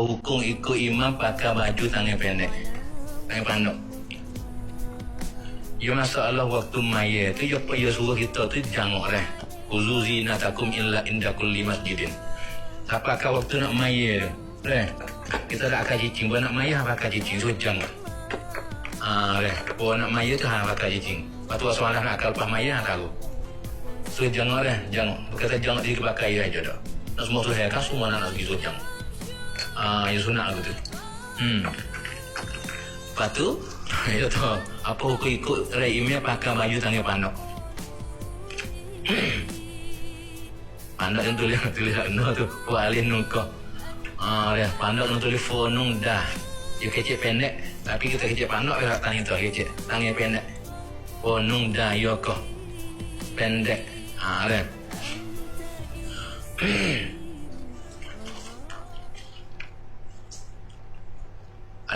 Hukum ikut imam pakai baju tangan pendek. Tangan panduk. Ya masalah waktu maya tu ya apa suruh kita tu jangok dah. Uzu zinatakum illa inda kulli masjidin. Apakah waktu nak maya tu? Dah. Kita tak akan cicing. Buat nak maya apa akan cicing. So jangok. Dah. Buat nak maya tu ha pakai cicing. Lepas tu soalan nak akal pas maya ha tahu. So jangok dah. Jangok. Kata jangok di kebakai aja dah. Nak semua tu kan semua nak pergi so jangok. Ah, ya sunat aku tu. Hmm. Lepas tu, ya tu, apa aku ikut Raimnya pakai baju tangan pandok. pandok yang tulis tulis no tu, walin nuko. Ah, dia pandok yang tulis dah. Dia kecil pendek, tapi kita kecil pandok ya tangan tu kecil, tangan pendek. Fonung dah yoko. Pendek. Ah, dia. ada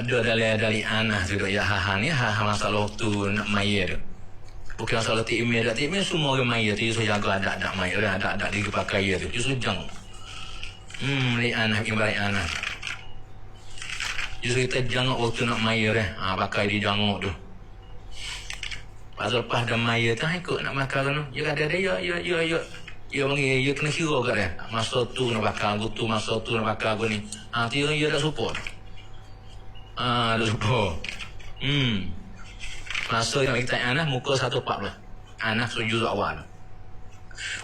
dari dari anak juga. ya ha ha ni ha ha masalah waktu nak maya tu bukan masalah email. Tak ti email semua orang maya tu saya jaga ada ada maya ada ada ada di pakai tu. Justru jang. Hmm ni anak yang balik anak justru kita jangan waktu nak maya dah ha pakai di jangok tu. Pasal lepas dah maya tu ikut nak makan tu. Ya ada ada. Ya ya ya ya. Ya panggil ya kena kira kat dia. Masa tu nak bakar aku tu, masa tu nak bakar aku ni. Ha dia ya tak support. Ah, lupa. Hmm. Masa yang kita anak muka 140. Anak sujud awal.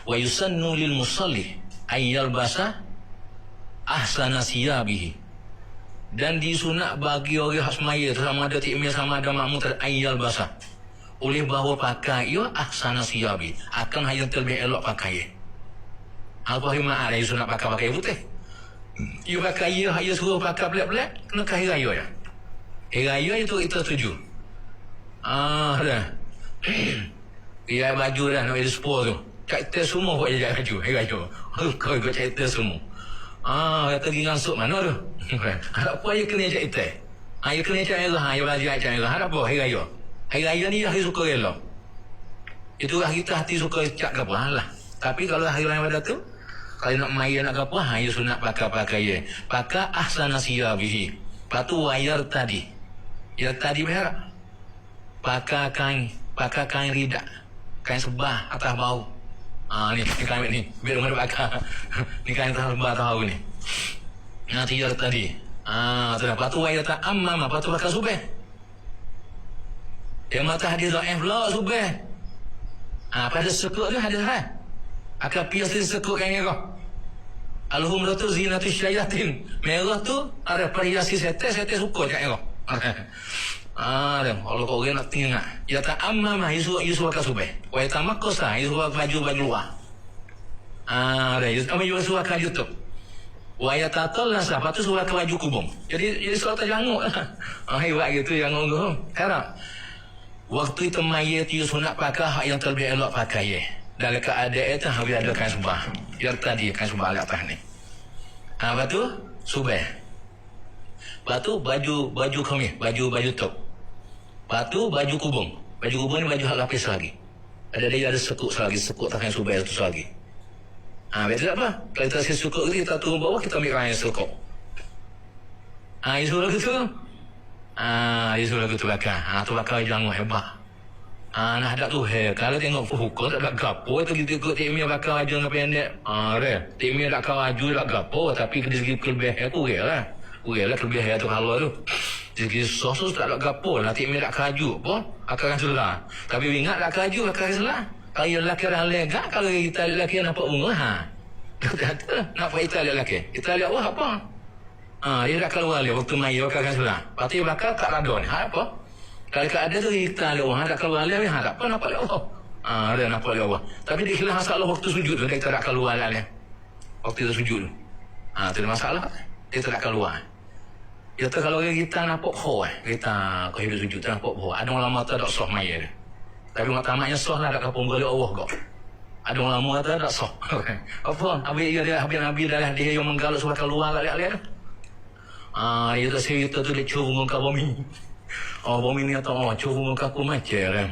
Wa yusannu lil musalli ay yalbasa ahsana siyabihi. Dan disunat bagi orang hasmaya sama ada tikmir sama ada makmum ter ayal basa. Oleh bahawa pakai ia ahsana siyabi. Akan hanya terlebih elok pakai. Yang ada yang sunat pakai pakai putih? Ia pakai ia, ia suruh pakai belak-belak, kena kahir raya ya. Hari raya itu kita setuju. Ah, dah. Dia baju dah nak jadi sepuluh tu. Karakter semua buat jadi baju. Hari raya. Kau ikut karakter semua. Ah, kata pergi ngansuk mana tu? Harap apa ayah kena karakter? Ayah kena cakap lah. Ayah belajar cakap lah. Harap apa hari raya? Hari raya ni hari suka rela. Itu lah kita hati suka cakap apa lah. Tapi kalau hari raya pada tu, kalau nak main nak apa, ha, ya sunat pakai-pakai ya. Pakai ahsana siyabihi. Lepas tu wayar tadi. Ya tadi berak. Pakai kain, pakai kain ridak. Kain sebah atas bau. Ah ni, ni kain ni. Biar rumah pakai. ni kain sebah tahu ni. Nanti ya tadi. Ah, tu lepas tu wayar tak ammam, lepas tu pakai subeh. Yang mata hadis dhaif pula subeh. Ah, pada sekut tu hadis kan? Akan piasin sekut kain kau. Alhumrah tu zinatul syayatin. Merah tu ada perhiasi setes, setes suka kat kau. Ah, dan kalau kau orang nak tengok, ya tak amma mah Yusuf Yusuf akan subeh. Wah, tak makos lah Yusuf baju baju luar. Ah, dan Yusuf ama Yusuf akan YouTube. Wah, ya tak tahu lah siapa tu suruh akan baju kubung. Jadi jadi soal tak janguk lah. Ah, hebat gitu janguk tu. Harap. Waktu itu mayat Yusuf nak pakai hak yang terlebih elok pakai ya. Dalam keadaan itu habis ada kan subah. Yang tadi kan subah agak atas ni. Ha, lepas tu, subah. Lepas tu, baju baju kami, baju baju top. Lepas tu, baju kubung. Baju kubung ni baju hak lapis lagi. Ada dia ada sekuk lagi, sekuk tangan subah itu lagi. Ha, betul apa? Kalau kita kasi sekuk ni, kita turun bawah, kita ambil kain sekuk. Ha, isu lagu tu. Ah, isu lagu tu belakang. Ah, tu belakang jangan hebat. Ah, nak hadap tu he. Kalau tengok hukum tak ada gapo itu kita ikut timnya bakal aja dengan pendek. Ah, re. Timnya tak kau aju tak gapo tapi dari segi kelebihan tu ya lah. Kuya lah kelebihan tu halal tu. Dari segi sosus tak ada gapo lah timnya tak kaju pun akan salah. Tapi ingat tak kaju akan salah. Kalau lelaki orang lega kalau kita lelaki nampak ungu ha. Kata nak kita lelaki. Kita lihat wah apa? Ah, dia tak keluar dia waktu main dia akan salah. Pasti bakal tak ada ni. Ha apa? Kalau ada tu kita ada orang tak keluar dia ha tak apa nampak Allah. Ah dia nampak dia Allah. Tapi dia hilang masalah waktu sujud tu dia tak keluar lah. Waktu tu sujud. Ah tu masalah. Dia tak keluar. Dia tu kalau kita nampak ho eh. Kita kau hidup sujud tak nampak ho. Ada orang lama tak sah maya dia. Tapi orang tamatnya sah lah tak kapung boleh Allah kau. Ada orang lama kata tak sah. Apa? Habis dia habis Nabi dah dia yang menggalak surat keluar kat dia. Ah, dia tu cerita tu dia cuba muka bumi. Oh, bumi ni atau oh, cuba muka aku macam kan.